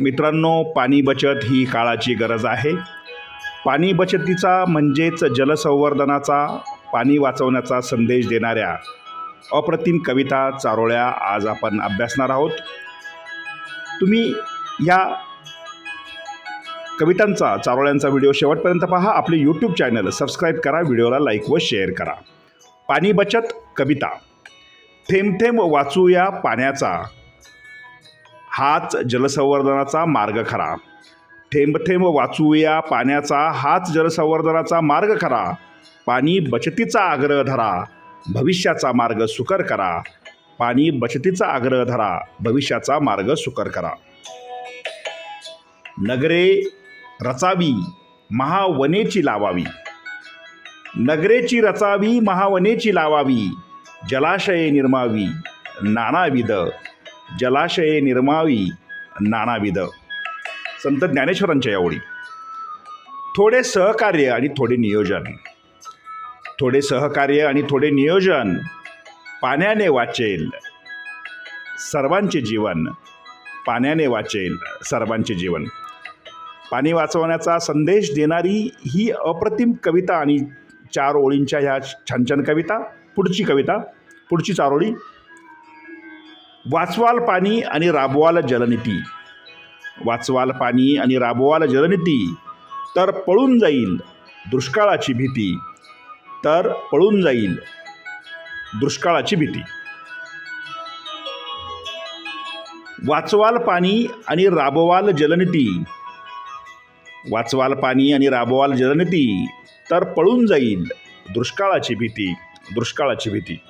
मित्रांनो पाणी बचत ही काळाची गरज आहे. पाणी बचतीचा म्हणजेच जलसंवर्धनाचा पाणी वाचवण्याचा संदेश देणाऱ्या अप्रतिम कविता चारोळ्या आज आपण अभ्यासणार आहोत. तुम्ही या कवितांचा चारोळ्यांचा व्हिडिओ शेवटपर्यंत पहा. आपले यूट्यूब चॅनल सबस्क्राईब करा व्हिडिओला लाईक व शेअर करा. पाणी बचत कविता. थेंब थेंब वाचूया पाण्याचा. हाच जलसंवर्धनाचा मार्ग खरा. थेंब थेंब वाचूया पाण्याचा हाच जलसंवर्धनाचा मार्ग खरा. पाणी बचतीचा आग्रह धरा भविष्याचा मार्ग सुकर करा. पाणी बचतीचा आग्रह धरा भविष्याचा मार्ग सुकर करा. नगरे रचावी महावनेची लावावी. नगरेची रचावी महावनेची लावावी. जलाशये निर्मावी नानाविध जलाशये निर्मावी नानाविध. संत ज्ञानेश्वरांच्या या ओळी. थोडे सहकार्य आणि थोडे नियोजन. थोडे सहकार्य आणि थोडे नियोजन पाण्याने वाचेल सर्वांचे जीवन. पाण्याने वाचेल सर्वांचे जीवन. पाणी वाचवण्याचा संदेश देणारी ही अप्रतिम कविता आणि चार ओळींच्या ह्या छान छान कविता पुढची कविता पुढची चार ओळी. वाचवाल पाणी आणि राबवाल जलनीती वाचवाल पाणी आणि राबवाल जलनीती तर पळून जाईल दुष्काळाची भीती. तर पळून जाईल दुष्काळाची भीती. वाचवाल पाणी आणि राबवाल जलनीती वाचवाल पाणी आणि राबवाल जलनीती तर पळून जाईल दुष्काळाची भीती दुष्काळाची भीती.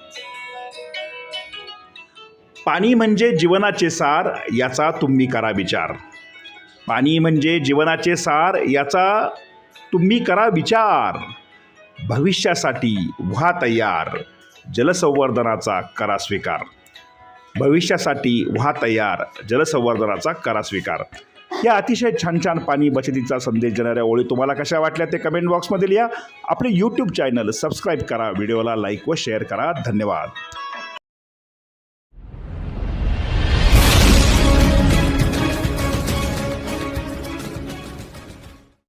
पाणी म्हणजे जीवनाचे सार याचा तुम्ही करा विचार. पाणी म्हणजे जीवनाचे सार याचा तुम्ही करा विचार. भविष्यासाठी व्हा तयार. जलसंवर्धनाचा करा स्वीकार. भविष्यासाठी व्हा तयार. जलसंवर्धनाचा करा स्वीकार. या अतिशय छान छान पाणी बचतीचा संदेश देणाऱ्या ओळी तुम्हाला कशा वाटल्या ते कमेंट बॉक्समध्ये लिहा. आपले यूट्यूब चॅनल सबस्क्राईब करा व्हिडिओला लाईक व शेअर करा. धन्यवाद.